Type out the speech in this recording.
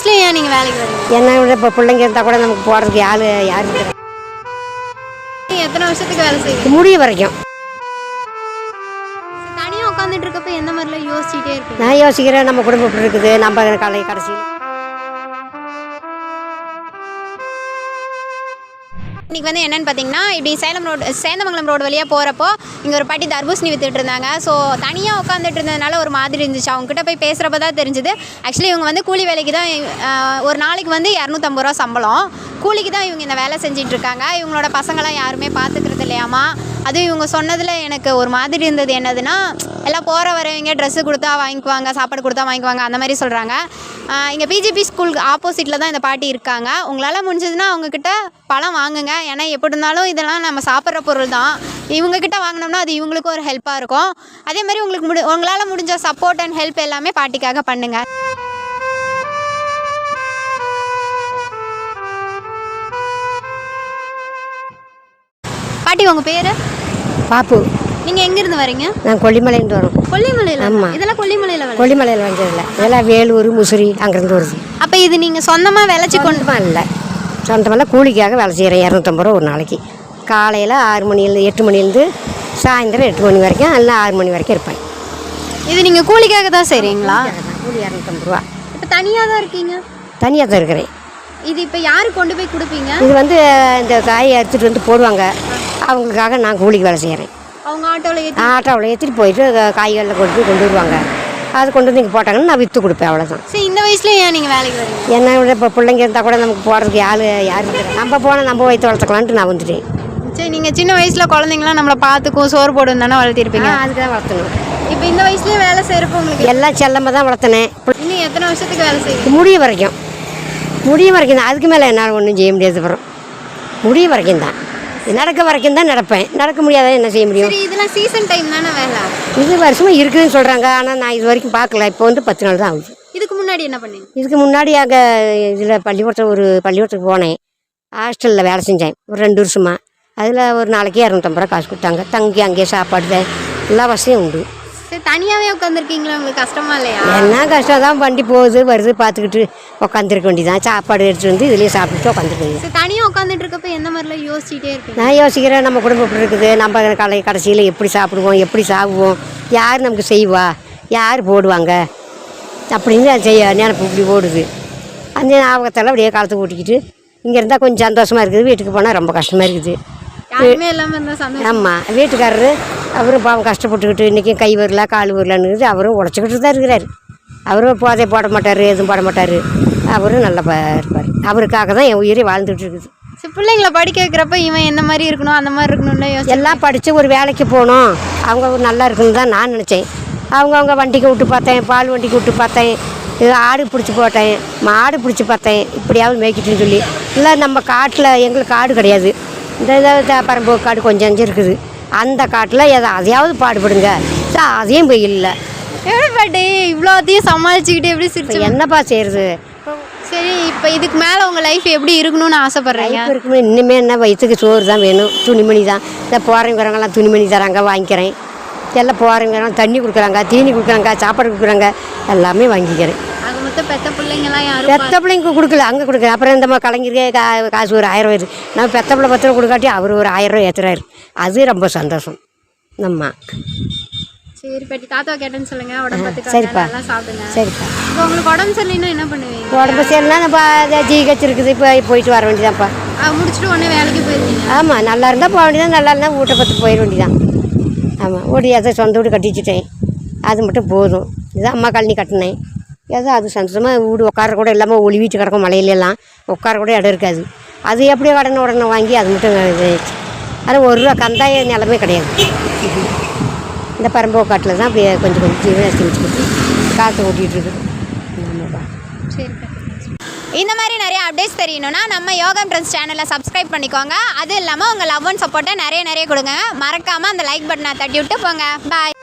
வயசுல ஏன் நீங்கள் வேலைக்கு வரீங்க? என்ன விட இப்போ பிள்ளைங்க இருந்தால் கூட நமக்கு போகிறதுக்கு ஆள் யார் இருக்கிறா எத்தனை வருஷத்துக்கு வேலை செய்வீங்க? முடிய வரைக்கும். தனியாக உட்காந்துட்டு இருக்கப்ப எந்த மாதிரிலாம் யோசிச்சுட்டே இருப்பீங்க? நான் யோசிக்கிறேன் நம்ம குடும்பம் இப்படி இருக்குது நம்ம கலை கடைசியில். இன்னைக்கு வந்து என்னென்னு பார்த்தீங்கன்னா இப்படி சேலம் ரோடு சேந்தமங்கலம் ரோடு வழியாக போகிறப்போ இங்கே ஒரு பாட்டி தர்பூசணி வித்துட்டு இருந்தாங்க. ஸோ தனியாக உட்காந்துட்டு இருந்ததுனால ஒரு மாதிரி இருந்துச்சு. அவங்க கிட்ட போய் பேசுகிறப்ப தான் தெரிஞ்சுது. ஆக்சுவலி இவங்க வந்து கூலி வேலைக்கு தான் ஒரு நாளைக்கு வந்து இரநூத்தம்பது ரூபா சம்பளம். கூலிக்கு தான் இவங்க இந்த வேலை செஞ்சுட்டு இருக்காங்க. இவங்களோட பசங்களாம் யாருமே பார்த்துக்கிறது இல்லையாமா? அதுவும் இவங்க சொன்னதில் எனக்கு ஒரு மாதிரி இருந்தது என்னதுன்னா எல்லாம் போகிற வரவங்க ட்ரெஸ்ஸு கொடுத்தா வாங்கிக்குவாங்க சாப்பாடு கொடுத்தா வாங்கிக்குவாங்க அந்த மாதிரி சொல்கிறாங்க இங்கே பிஜிபி ஸ்கூலுக்கு ஆப்போசிட்டில் தான் இந்த பாட்டி இருக்காங்க. உங்களால் முடிஞ்சதுன்னா அவங்கக்கிட்ட பழம் வாங்குங்க. ஏன்னா எப்படி இருந்தாலும் இதெல்லாம் நம்ம சாப்பிட்ற பொருள் தான். இவங்கக்கிட்ட வாங்கினோம்னா அது இவங்களுக்கும் ஒரு ஹெல்ப்பாக இருக்கும். அதே மாதிரி உங்களுக்கு முடி உங்களால் முடிஞ்ச சப்போர்ட் அண்ட் ஹெல்ப் எல்லாமே பாட்டிக்காக பண்ணுங்கள் பாட்டி உங்கள் பேர்? பாப்பு. நீங்கள் எங்கேருந்து வரீங்க? நான் கொல்லிமலைன்னு வரோம். கொல்லிமலையில்? ஆமா. இதெல்லாம் கொல்லிமலையில் வர கொல்லிமலையில் வந்ததில்லை இதெல்லாம் வேலூர் முசிறி அங்கேருந்து வருது. அப்போ இது நீங்கள் சொந்தமாக விளைச்சி கொண்டு சொந்தமாக இல்லை. சொந்தமெல்லாம் கூலிக்காக வேலை செய்கிறேன் இரநூத்தம்பது ரூபா ஒரு நாளைக்கு. காலையில் ஆறு மணிலேருந்து எட்டு மணிலேருந்து சாயந்தரம் எட்டு மணி வரைக்கும் எல்லாம் ஆறு மணி வரைக்கும் இருப்பேன். இது நீங்கள் கூலிக்காக தான் செய்கிறீங்களா கூலி இரநூத்தம்பது ரூபா. இப்போ தனியாக தான் இருக்கீங்க? தனியாக தான் இருக்கிறேன். இது இப்போ யாருக்கு கொண்டு போய் கொடுப்பீங்க? இது வந்து இந்த காயை எடுத்துகிட்டு வந்து போடுவாங்க. அவங்களுக்காக நான் கூலிக்கு வேலை செய்கிறேன் அவங்க ஆட்டோவில் ஏற்றி ஆட்டோவில் ஏற்றிட்டு போயிட்டு காய்கறியில் கொண்டு போய் கொண்டு வருவாங்க. அது கொண்டு வந்து இங்கே போட்டாங்கன்னா நான் விற்று கொடுப்பேன் அவ்வளோதான் சரி இந்த வயசுல ஏன் நீங்கள் வேலைக்கு வரீங்க? என்ன விட இப்போ பிள்ளைங்க இருந்தால் கூட நமக்கு போகிறதுக்கு ஆள் யார் இருக்கிறா நம்ம போனால் நம்ம வயிற்று வளர்த்துக்கலான்ட்டு நான் வந்துட்டேன். சரி நீங்கள் சின்ன வயசில் குழந்தைங்களாம் நம்மளை பார்த்துக்கும் சோறு போடும் தானே வளர்த்திருப்பீங்க அதுக்கு தான் வளர்த்தணும். இப்போ இந்த வயசுலயே வேலை செய்கிறப்போ உங்களுக்கு எல்லாம் செல்லமாக தான் வளர்த்தினேன். இன்னும் எத்தனை வருஷத்துக்கு வேலை செய்வீங்க? முடிய வரைக்கும். முடிய வரைக்கும் தான். அதுக்கு மேலே என்னால் ஒன்றும் செய்ய முடியாது அப்புறம் முடிய வரைக்கும் தான். நடக்க வரைக்கும் தான் நடப்பேன். நடக்க முடியாத என்ன செய்ய முடியும்? இதெல்லாம் சீசன் டைம் தானே வேலை? இது வருஷமாக இருக்குதுன்னு சொல்கிறாங்க ஆனால் நான் இது வரைக்கும் பார்க்கல. இப்போ வந்து பத்து நாள் தான் ஆகுது. இதுக்கு முன்னாடி என்ன பண்ணீங்க இதுக்கு முன்னாடி அங்கே இதில் பள்ளிக்கூடத்தில் ஒரு பள்ளிக்கூடத்துக்கு போனேன். ஹாஸ்டலில் வேலை செஞ்சேன். ஒரு ரெண்டு வருஷமா. அதில் ஒரு நாளைக்கு இரநூத்தம்பது ரூபா காசு கொடுத்தாங்க. தங்கி அங்கேயே சாப்பாடு எல்லா வசதியும் உண்டு. சரி தனியாகவே உட்காந்துருக்கீங்களா உங்களுக்கு கஷ்டமா இல்லையா? என்ன கஷ்டம் தான் வண்டி போகுது வருது பார்த்துக்கிட்டு உட்காந்துருக்க வேண்டியதான் சாப்பாடு எடுத்துட்டு வந்து இதுலேயே சாப்பிட்டுட்டு உட்காந்துருக்கீங்க சரி தனியாக உட்காந்துட்டு இருக்கப்ப எந்த மாதிரிலாம் யோசிச்சுட்டே இருப்பீங்க? நான் யோசிக்கிறேன் நம்ம குடும்பம் இப்படி இருக்குது? நம்ம கலை கடைசியில் எப்படி சாப்பிடுவோம் எப்படி சாப்பிடுவோம்? யார் நமக்கு செய்வா? யார் போடுவாங்க? அப்படின்னு செய்ய நினப்பு இப்படி ஓடுது. அந்த ஞாபகத்தெல்லாம் அப்படியே காலத்தை ஓட்டிக்கிட்டு இங்கே இருந்தால் கொஞ்சம் சந்தோஷமாக இருக்குது வீட்டுக்கு போனால் ரொம்ப கஷ்டமாக இருக்குது. ஆமாம் வீட்டுக்காரரு அவரும் பாவம் கஷ்டப்பட்டுக்கிட்டு இன்றைக்கும் கை வரல கால் வரலன்னு அவரும் உழைச்சிக்கிட்டு தான் இருக்கிறாரு. அவரும் போதை போட மாட்டார் எதுவும் போட மாட்டார். அவரும் நல்லா இருப்பார். அவருக்காக தான் என் உயிரே வாழ்ந்துட்டு இருக்குது. பிள்ளைங்களை படிக்க வைக்கிறப்ப இவன் எந்த மாதிரி இருக்கணும் அந்த மாதிரி இருக்கணும்னு எல்லாம் படித்து ஒரு வேலைக்கு போகணும். அவங்க நல்லா இருக்குன்னு தான் நான் நினச்சேன். அவங்க அவங்க வண்டிக்கு விட்டு பார்த்தேன் பால் வண்டிக்கு விட்டு பார்த்தேன் ஆடு பிடிச்சி போட்டேன் மாடு பிடிச்சி பார்த்தேன் இப்படியாவது மேய்க்கிட்டுன்னு சொல்லி. இல்லை நம்ம காட்டில் எங்களுக்கு காடு கிடையாது. இந்த இதை பரம்பு காடு கொஞ்சம் அஞ்சு இருக்குது. அந்த காட்டில் எதை அதையாவது பாடுபடுங்க. அதையும் போய் இல்லை. எப்படி பாட்டி? இவ்வளோத்தையும் சமாளிச்சுக்கிட்டு எப்படி சிரிச்சு என்னப்பா செய்கிறது சரி இப்போ இதுக்கு மேலே உங்கள் லைஃப் எப்படி இருக்கணும்னு ஆசைப்படுறீங்க? லைஃப் இருக்குமே இன்னுமே என்ன வயிற்றுக்கு சோறு தான் வேணும். துணிமணி தான். இந்த போகிறவங்க வரவங்கலாம் துணிமணி தராங்க வாங்கிக்கிறேன். எல்லாம் போகிறவங்க தண்ணி கொடுக்குறாங்க தீனி கொடுக்குறாங்க சாப்பாடு கொடுக்குறாங்க எல்லாமே வாங்கிக்கிறேன். பெத்த பிள்ளைங்க கொடுக்கல அங்கே கொடுக்குறேன் அப்புறம் இந்த மாதிரி கலைஞருக்கே கா காசு ஒரு ஆயிரம் வருது நம்ம பெத்த பிள்ளை பத்து ரூபா கொடுக்காட்டி அவர் ஒரு ஆயிரம் ரூபா ஏற்றுறாரு அது ரொம்ப சந்தோஷம். நம்ம சரி பாட்டி தாத்தா கேட்டேன்னு சொல்லுங்க. உடம்பு பார்த்துக்காங்க. சரிப்பா. சாப்பிடுங்க. சரிப்பா. இப்போ உங்களுக்கு உடம்பு சரியில்லைன்னா என்ன பண்ணுவீங்க? உடம்பு சரினா நம்ம ஜிஹெச் இருக்குது. இப்போ போயிட்டு வர வேண்டியதான்ப்பா முடிச்சுட்டு உடனே வேலைக்கு போயிருவீங்க ஆமாம் நல்லா இருந்தால் போக வேண்டியதான் நல்லா இருந்தால் வீட்டை பார்த்து போயிட வேண்டியதான் ஆமாம் வீடு ஏதோ சொந்த வீடு கட்டி வச்சுட்டேன் அது மட்டும் போதும். இதுதான் அம்மா காலனி கட்டினேன். ஏதோ அது சந்தோஷமாக வீடு உட்கார கூட இல்லாமல் ஒளிவிட்டு கிடக்கும் மலையிலெல்லாம். உட்கார கூட இடம் இருக்காது. அது எப்படியோ உடனே உடனே வாங்கி அது மட்டும் இதாயிடுச்சு ஆனால் ஒரு ரூபா கந்தாய நிலமே கிடையாது. இந்த பரம்பு காட்டில் தான் அப்படியே கொஞ்சம் கொஞ்சம் ஜீவனம் வச்சுக்கிட்டு காற்று ஓட்டிகிட்டு இருக்குது. ஆமாப்பா சரி இந்த மாதிரி நிறைய அப்டேட்ஸ் தெரியணும்னா நம்ம யோகம் ட்ரெண்ட்ஸ் சேனலை சப்ஸ்கிரைப் பண்ணிக்கோங்க. அது இல்லாமல் உங்கள் லவ் அண்ட் சப்போர்ட்டை நிறைய நிறைய கொடுங்க. மறக்காமல் அந்த லைக் பட்டனை தட்டி விட்டு போங்க. பாய்